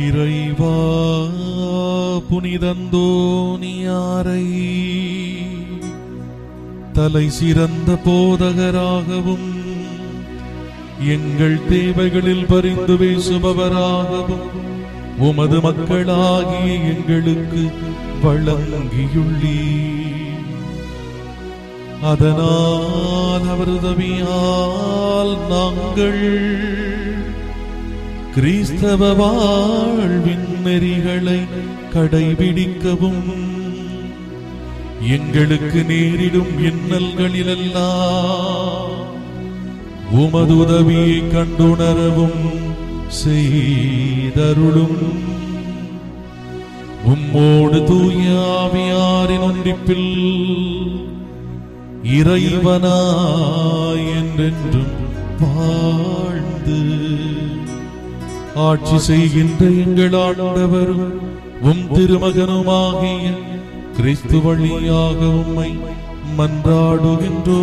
இறைவா புனிதந்தோனியாரை தலை சிறந்த போதகராகவும் எங்கள் தேவைகளில் பரிந்து பேசுபவராகவும் உமது மக்களாகிய எங்களுக்கு வழங்கியுள்ளீ அதனால் அவர் உதவியால் நாங்கள் கிறிஸ்தவ வாழ்வின் நெறிகளை கடைபிடிக்கவும். எங்களுக்கு நேரிடும் இன்னல்களிலெல்லாம் உமது உதவியை கண்டுணரவும் செய்தருளும். உம்மோடு தூயாவியாரின் ஒன்றிப்பில் இறைவனாய் என்றென்றும் வாழ்ந்து ஆட்சி செய்கின்ற எங்கள் ஆண்டவரும் உம் திருமகனுமாகிய கிறிஸ்து வழியாக உம்மை மன்றாடுகின்றோ